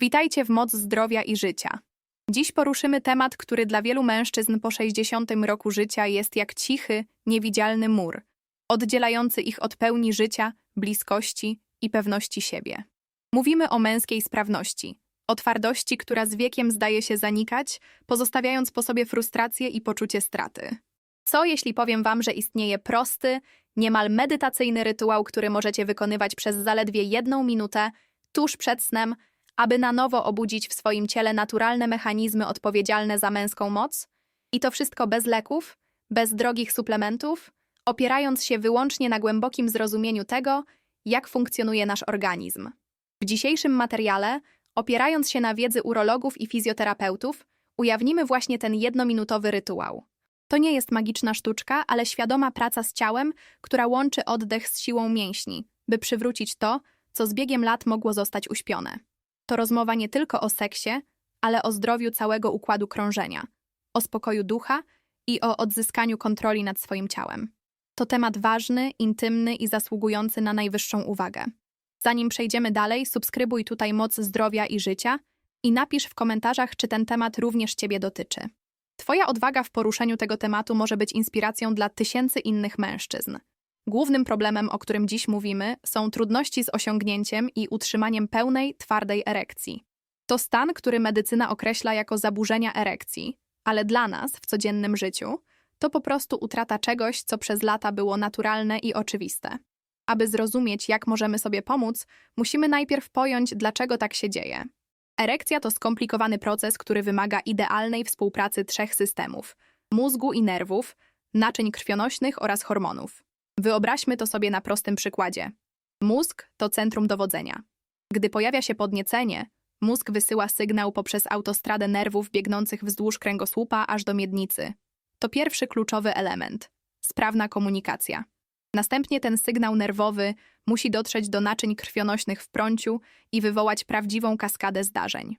Witajcie w Moc Zdrowia i Życia. Dziś poruszymy temat, który dla wielu mężczyzn po 60 roku życia jest jak cichy, niewidzialny mur, oddzielający ich od pełni życia, bliskości i pewności siebie. Mówimy o męskiej sprawności, o twardości, która z wiekiem zdaje się zanikać, pozostawiając po sobie frustrację i poczucie straty. Co jeśli powiem wam, że istnieje prosty, niemal medytacyjny rytuał, który możecie wykonywać przez zaledwie jedną minutę tuż przed snem, aby na nowo obudzić w swoim ciele naturalne mechanizmy odpowiedzialne za męską moc? I to wszystko bez leków, bez drogich suplementów, opierając się wyłącznie na głębokim zrozumieniu tego, jak funkcjonuje nasz organizm. W dzisiejszym materiale, opierając się na wiedzy urologów i fizjoterapeutów, ujawnimy właśnie ten jednominutowy rytuał. To nie jest magiczna sztuczka, ale świadoma praca z ciałem, która łączy oddech z siłą mięśni, by przywrócić to, co z biegiem lat mogło zostać uśpione. To rozmowa nie tylko o seksie, ale o zdrowiu całego układu krążenia, o spokoju ducha i o odzyskaniu kontroli nad swoim ciałem. To temat ważny, intymny i zasługujący na najwyższą uwagę. Zanim przejdziemy dalej, subskrybuj tutaj Moc Zdrowia i Życia i napisz w komentarzach, czy ten temat również Ciebie dotyczy. Twoja odwaga w poruszeniu tego tematu może być inspiracją dla tysięcy innych mężczyzn. Głównym problemem, o którym dziś mówimy, są trudności z osiągnięciem i utrzymaniem pełnej, twardej erekcji. To stan, który medycyna określa jako zaburzenia erekcji, ale dla nas w codziennym życiu to po prostu utrata czegoś, co przez lata było naturalne i oczywiste. Aby zrozumieć, jak możemy sobie pomóc, musimy najpierw pojąć, dlaczego tak się dzieje. Erekcja to skomplikowany proces, który wymaga idealnej współpracy trzech systemów mózgu i nerwów, naczyń krwionośnych oraz hormonów. Wyobraźmy to sobie na prostym przykładzie. Mózg to centrum dowodzenia. Gdy pojawia się podniecenie, mózg wysyła sygnał poprzez autostradę nerwów biegnących wzdłuż kręgosłupa aż do miednicy. To pierwszy kluczowy element sprawna komunikacja. Następnie ten sygnał nerwowy musi dotrzeć do naczyń krwionośnych w prąciu i wywołać prawdziwą kaskadę zdarzeń.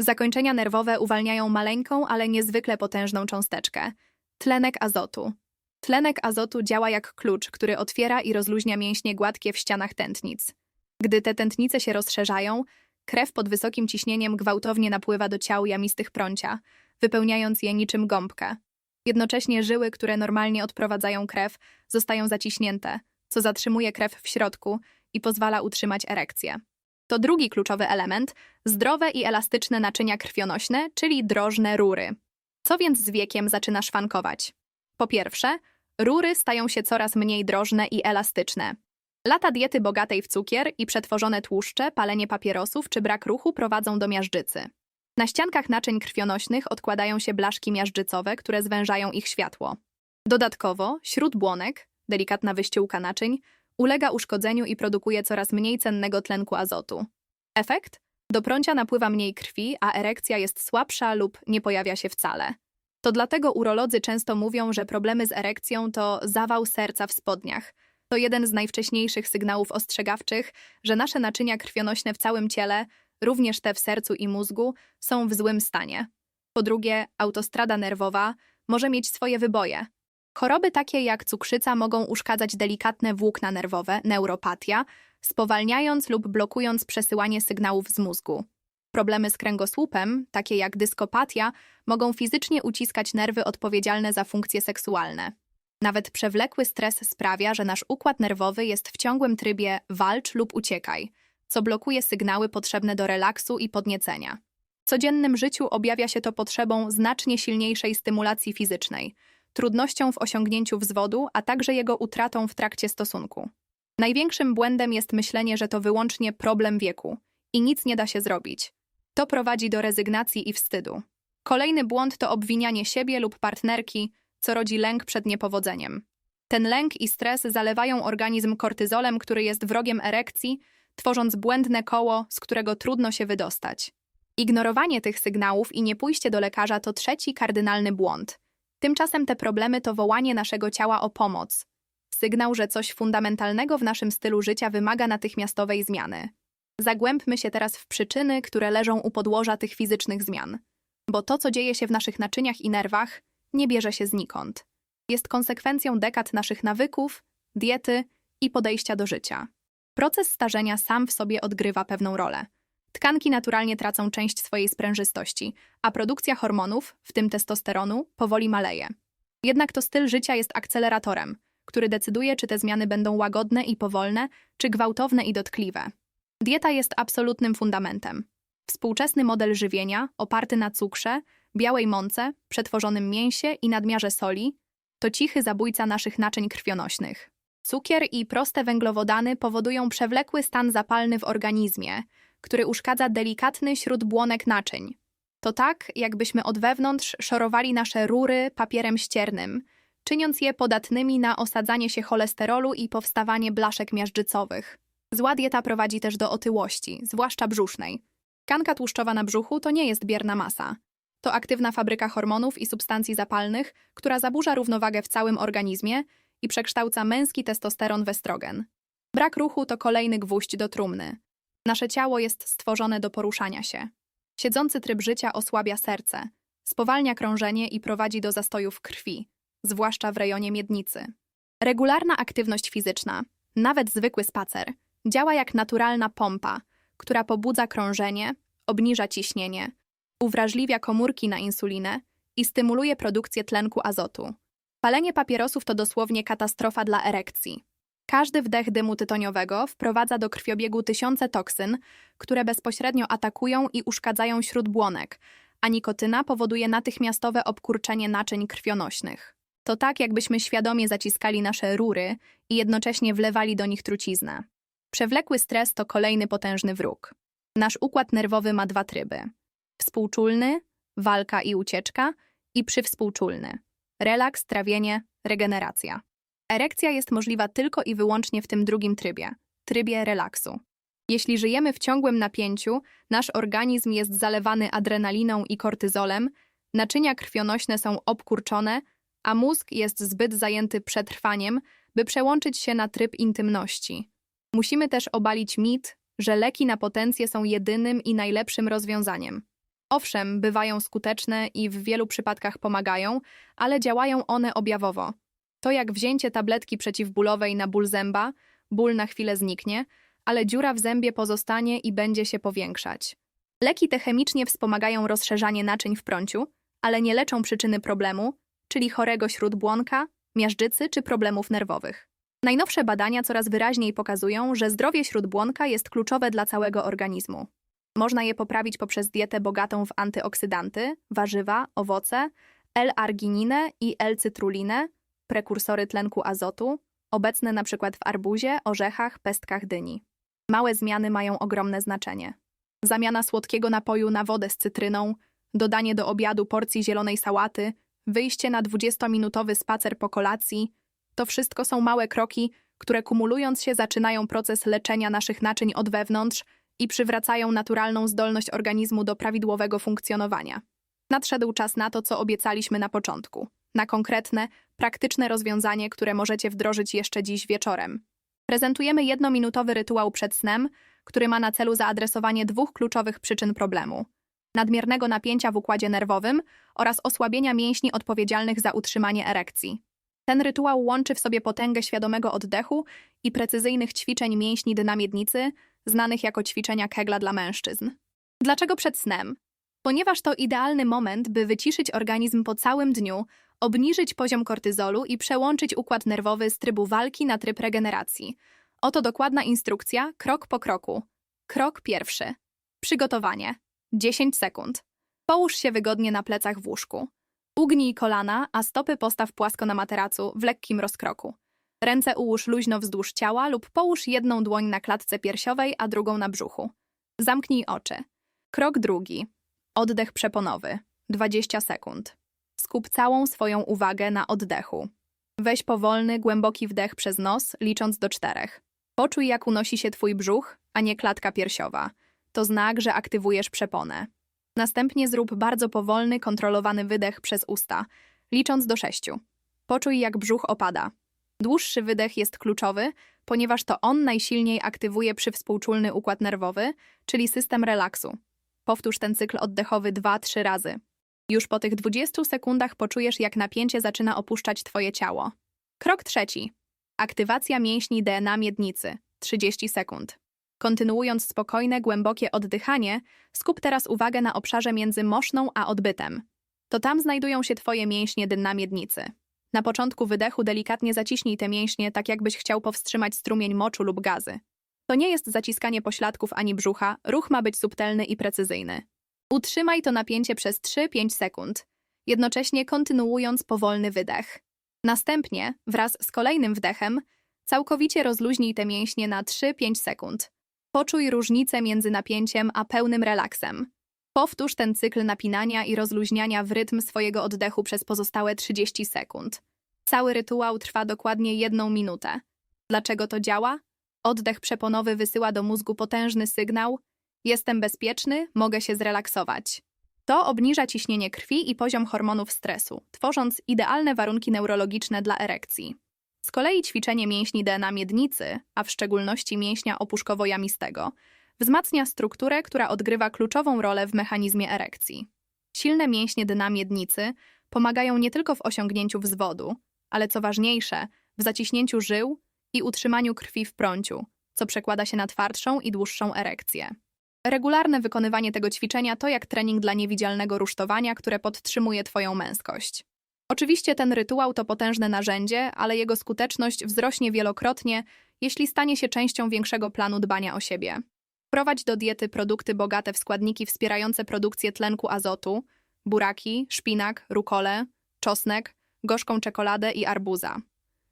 Zakończenia nerwowe uwalniają maleńką, ale niezwykle potężną cząsteczkę tlenek azotu. Tlenek azotu działa jak klucz, który otwiera i rozluźnia mięśnie gładkie w ścianach tętnic. Gdy te tętnice się rozszerzają, krew pod wysokim ciśnieniem gwałtownie napływa do ciał jamistych prącia, wypełniając je niczym gąbkę. Jednocześnie żyły, które normalnie odprowadzają krew, zostają zaciśnięte, co zatrzymuje krew w środku i pozwala utrzymać erekcję. To drugi kluczowy element zdrowe i elastyczne naczynia krwionośne, czyli drożne rury. Co więc z wiekiem zaczyna szwankować? Po pierwsze, rury stają się coraz mniej drożne i elastyczne. Lata diety bogatej w cukier i przetworzone tłuszcze, palenie papierosów czy brak ruchu prowadzą do miażdżycy. Na ściankach naczyń krwionośnych odkładają się blaszki miażdżycowe, które zwężają ich światło. Dodatkowo, śródbłonek, delikatna wyściółka naczyń, ulega uszkodzeniu i produkuje coraz mniej cennego tlenku azotu. Efekt? Do prącia napływa mniej krwi, a erekcja jest słabsza lub nie pojawia się wcale. To dlatego urolodzy często mówią, że problemy z erekcją to zawał serca w spodniach. To jeden z najwcześniejszych sygnałów ostrzegawczych, że nasze naczynia krwionośne w całym ciele, również te w sercu i mózgu, są w złym stanie. Po drugie, autostrada nerwowa może mieć swoje wyboje. Choroby takie jak cukrzyca mogą uszkadzać delikatne włókna nerwowe, neuropatia, spowalniając lub blokując przesyłanie sygnałów z mózgu. Problemy z kręgosłupem, takie jak dyskopatia, mogą fizycznie uciskać nerwy odpowiedzialne za funkcje seksualne. Nawet przewlekły stres sprawia, że nasz układ nerwowy jest w ciągłym trybie walcz lub uciekaj, co blokuje sygnały potrzebne do relaksu i podniecenia. W codziennym życiu objawia się to potrzebą znacznie silniejszej stymulacji fizycznej, trudnością w osiągnięciu wzwodu, a także jego utratą w trakcie stosunku. Największym błędem jest myślenie, że to wyłącznie problem wieku i nic nie da się zrobić. To prowadzi do rezygnacji i wstydu. Kolejny błąd to obwinianie siebie lub partnerki, co rodzi lęk przed niepowodzeniem. Ten lęk i stres zalewają organizm kortyzolem, który jest wrogiem erekcji, tworząc błędne koło, z którego trudno się wydostać. Ignorowanie tych sygnałów i niepójście do lekarza to trzeci kardynalny błąd. Tymczasem te problemy to wołanie naszego ciała o pomoc. Sygnał, że coś fundamentalnego w naszym stylu życia wymaga natychmiastowej zmiany. Zagłębmy się teraz w przyczyny, które leżą u podłoża tych fizycznych zmian. Bo to, co dzieje się w naszych naczyniach i nerwach, nie bierze się znikąd. Jest konsekwencją dekad naszych nawyków, diety i podejścia do życia. Proces starzenia sam w sobie odgrywa pewną rolę. Tkanki naturalnie tracą część swojej sprężystości, a produkcja hormonów, w tym testosteronu, powoli maleje. Jednak to styl życia jest akceleratorem, który decyduje, czy te zmiany będą łagodne i powolne, czy gwałtowne i dotkliwe. Dieta jest absolutnym fundamentem. Współczesny model żywienia, oparty na cukrze, białej mące, przetworzonym mięsie i nadmiarze soli, to cichy zabójca naszych naczyń krwionośnych. Cukier i proste węglowodany powodują przewlekły stan zapalny w organizmie, który uszkadza delikatny śródbłonek naczyń. To tak, jakbyśmy od wewnątrz szorowali nasze rury papierem ściernym, czyniąc je podatnymi na osadzanie się cholesterolu i powstawanie blaszek miażdżycowych. Zła dieta prowadzi też do otyłości, zwłaszcza brzusznej. Tkanka tłuszczowa na brzuchu to nie jest bierna masa. To aktywna fabryka hormonów i substancji zapalnych, która zaburza równowagę w całym organizmie i przekształca męski testosteron w estrogen. Brak ruchu to kolejny gwóźdź do trumny. Nasze ciało jest stworzone do poruszania się. Siedzący tryb życia osłabia serce, spowalnia krążenie i prowadzi do zastojów krwi, zwłaszcza w rejonie miednicy. Regularna aktywność fizyczna, nawet zwykły spacer, działa jak naturalna pompa, która pobudza krążenie, obniża ciśnienie, uwrażliwia komórki na insulinę i stymuluje produkcję tlenku azotu. Palenie papierosów to dosłownie katastrofa dla erekcji. Każdy wdech dymu tytoniowego wprowadza do krwiobiegu tysiące toksyn, które bezpośrednio atakują i uszkadzają śródbłonek, a nikotyna powoduje natychmiastowe obkurczenie naczyń krwionośnych. To tak, jakbyśmy świadomie zaciskali nasze rury i jednocześnie wlewali do nich truciznę. Przewlekły stres to kolejny potężny wróg. Nasz układ nerwowy ma dwa tryby: współczulny, walka i ucieczka, i przywspółczulny relaks, trawienie, regeneracja. Erekcja jest możliwa tylko i wyłącznie w tym drugim trybie trybie relaksu. Jeśli żyjemy w ciągłym napięciu, nasz organizm jest zalewany adrenaliną i kortyzolem, naczynia krwionośne są obkurczone, a mózg jest zbyt zajęty przetrwaniem, by przełączyć się na tryb intymności. Musimy też obalić mit, że leki na potencję są jedynym i najlepszym rozwiązaniem. Owszem, bywają skuteczne i w wielu przypadkach pomagają, ale działają one objawowo. To jak wzięcie tabletki przeciwbólowej na ból zęba, ból na chwilę zniknie, ale dziura w zębie pozostanie i będzie się powiększać. Leki te chemicznie wspomagają rozszerzanie naczyń w prąciu, ale nie leczą przyczyny problemu, czyli chorego śródbłonka, miażdżycy czy problemów nerwowych. Najnowsze badania coraz wyraźniej pokazują, że zdrowie śródbłonka jest kluczowe dla całego organizmu. Można je poprawić poprzez dietę bogatą w antyoksydanty, warzywa, owoce, L-argininę i L-cytrulinę, prekursory tlenku azotu, obecne np. w arbuzie, orzechach, pestkach dyni. Małe zmiany mają ogromne znaczenie. Zamiana słodkiego napoju na wodę z cytryną, dodanie do obiadu porcji zielonej sałaty, wyjście na 20-minutowy spacer po kolacji to wszystko są małe kroki, które kumulując się zaczynają proces leczenia naszych naczyń od wewnątrz i przywracają naturalną zdolność organizmu do prawidłowego funkcjonowania. Nadszedł czas na to, co obiecaliśmy na początku na konkretne, praktyczne rozwiązanie, które możecie wdrożyć jeszcze dziś wieczorem. Prezentujemy jednominutowy rytuał przed snem, który ma na celu zaadresowanie dwóch kluczowych przyczyn problemu: nadmiernego napięcia w układzie nerwowym oraz osłabienia mięśni odpowiedzialnych za utrzymanie erekcji. Ten rytuał łączy w sobie potęgę świadomego oddechu i precyzyjnych ćwiczeń mięśni dna znanych jako ćwiczenia Kegla dla mężczyzn. Dlaczego przed snem? Ponieważ to idealny moment, by wyciszyć organizm po całym dniu, obniżyć poziom kortyzolu i przełączyć układ nerwowy z trybu walki na tryb regeneracji. Oto dokładna instrukcja, krok po kroku. Krok pierwszy. Przygotowanie. 10 sekund. Połóż się wygodnie na plecach w łóżku. Ugnij kolana, a stopy postaw płasko na materacu w lekkim rozkroku. Ręce ułóż luźno wzdłuż ciała lub połóż jedną dłoń na klatce piersiowej, a drugą na brzuchu. Zamknij oczy. Krok drugi. Oddech przeponowy. 20 sekund. Skup całą swoją uwagę na oddechu. Weź powolny, głęboki wdech przez nos, licząc do czterech. Poczuj, jak unosi się twój brzuch, a nie klatka piersiowa. To znak, że aktywujesz przeponę. Następnie zrób bardzo powolny, kontrolowany wydech przez usta, licząc do sześciu. Poczuj, jak brzuch opada. Dłuższy wydech jest kluczowy, ponieważ to on najsilniej aktywuje przywspółczulny układ nerwowy, czyli system relaksu. Powtórz ten cykl oddechowy 2-3 razy. Już po tych 20 sekundach poczujesz, jak napięcie zaczyna opuszczać Twoje ciało. Krok trzeci. Aktywacja mięśni DNA miednicy. 30 sekund. Kontynuując spokojne, głębokie oddychanie, skup teraz uwagę na obszarze między moszną a odbytem. To tam znajdują się Twoje mięśnie dna miednicy. Na początku wydechu delikatnie zaciśnij te mięśnie, tak jakbyś chciał powstrzymać strumień moczu lub gazy. To nie jest zaciskanie pośladków ani brzucha, ruch ma być subtelny i precyzyjny. Utrzymaj to napięcie przez 3-5 sekund, jednocześnie kontynuując powolny wydech. Następnie, wraz z kolejnym wdechem, całkowicie rozluźnij te mięśnie na 3-5 sekund. Poczuj różnicę między napięciem a pełnym relaksem. Powtórz ten cykl napinania i rozluźniania w rytm swojego oddechu przez pozostałe 30 sekund. Cały rytuał trwa dokładnie jedną minutę. Dlaczego to działa? Oddech przeponowy wysyła do mózgu potężny sygnał: Jestem bezpieczny, mogę się zrelaksować. To obniża ciśnienie krwi i poziom hormonów stresu, tworząc idealne warunki neurologiczne dla erekcji. Z kolei ćwiczenie mięśni DNA miednicy, a w szczególności mięśnia opuszkowo-jamistego, wzmacnia strukturę, która odgrywa kluczową rolę w mechanizmie erekcji. Silne mięśnie dna miednicy pomagają nie tylko w osiągnięciu wzwodu, ale co ważniejsze, w zaciśnięciu żył i utrzymaniu krwi w prąciu, co przekłada się na twardszą i dłuższą erekcję. Regularne wykonywanie tego ćwiczenia to jak trening dla niewidzialnego rusztowania, które podtrzymuje Twoją męskość. Oczywiście ten rytuał to potężne narzędzie, ale jego skuteczność wzrośnie wielokrotnie, jeśli stanie się częścią większego planu dbania o siebie. Prowadź do diety produkty bogate w składniki wspierające produkcję tlenku azotu, buraki, szpinak, rukole, czosnek, gorzką czekoladę i arbuza.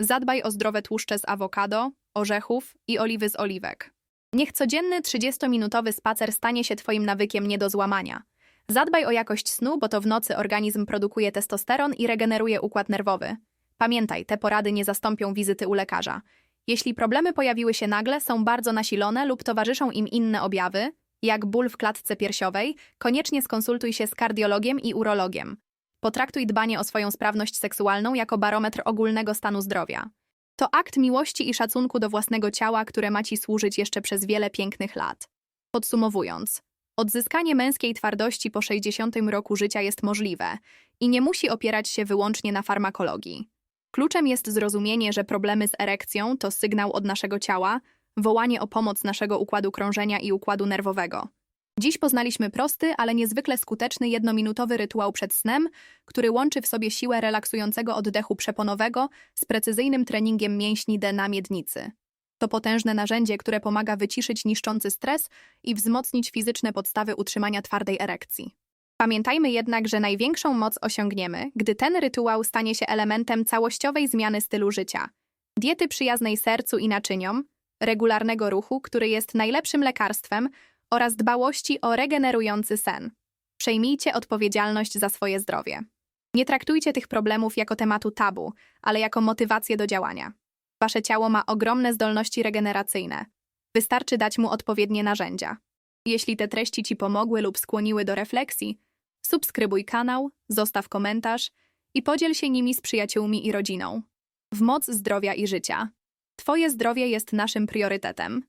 Zadbaj o zdrowe tłuszcze z awokado, orzechów i oliwy z oliwek. Niech codzienny 30-minutowy spacer stanie się Twoim nawykiem nie do złamania. Zadbaj o jakość snu, bo to w nocy organizm produkuje testosteron i regeneruje układ nerwowy. Pamiętaj, te porady nie zastąpią wizyty u lekarza. Jeśli problemy pojawiły się nagle, są bardzo nasilone lub towarzyszą im inne objawy, jak ból w klatce piersiowej, koniecznie skonsultuj się z kardiologiem i urologiem. Potraktuj dbanie o swoją sprawność seksualną jako barometr ogólnego stanu zdrowia. To akt miłości i szacunku do własnego ciała, które ma ci służyć jeszcze przez wiele pięknych lat. Podsumowując, odzyskanie męskiej twardości po 60 roku życia jest możliwe i nie musi opierać się wyłącznie na farmakologii. Kluczem jest zrozumienie, że problemy z erekcją to sygnał od naszego ciała, wołanie o pomoc naszego układu krążenia i układu nerwowego. Dziś poznaliśmy prosty, ale niezwykle skuteczny jednominutowy rytuał przed snem, który łączy w sobie siłę relaksującego oddechu przeponowego z precyzyjnym treningiem mięśni DNA miednicy. To potężne narzędzie, które pomaga wyciszyć niszczący stres i wzmocnić fizyczne podstawy utrzymania twardej erekcji. Pamiętajmy jednak, że największą moc osiągniemy, gdy ten rytuał stanie się elementem całościowej zmiany stylu życia. Diety przyjaznej sercu i naczyniom, regularnego ruchu, który jest najlepszym lekarstwem, oraz dbałości o regenerujący sen. Przejmijcie odpowiedzialność za swoje zdrowie. Nie traktujcie tych problemów jako tematu tabu, ale jako motywację do działania. Wasze ciało ma ogromne zdolności regeneracyjne. Wystarczy dać mu odpowiednie narzędzia. Jeśli te treści Ci pomogły lub skłoniły do refleksji, subskrybuj kanał, zostaw komentarz i podziel się nimi z przyjaciółmi i rodziną. W moc zdrowia i życia. Twoje zdrowie jest naszym priorytetem.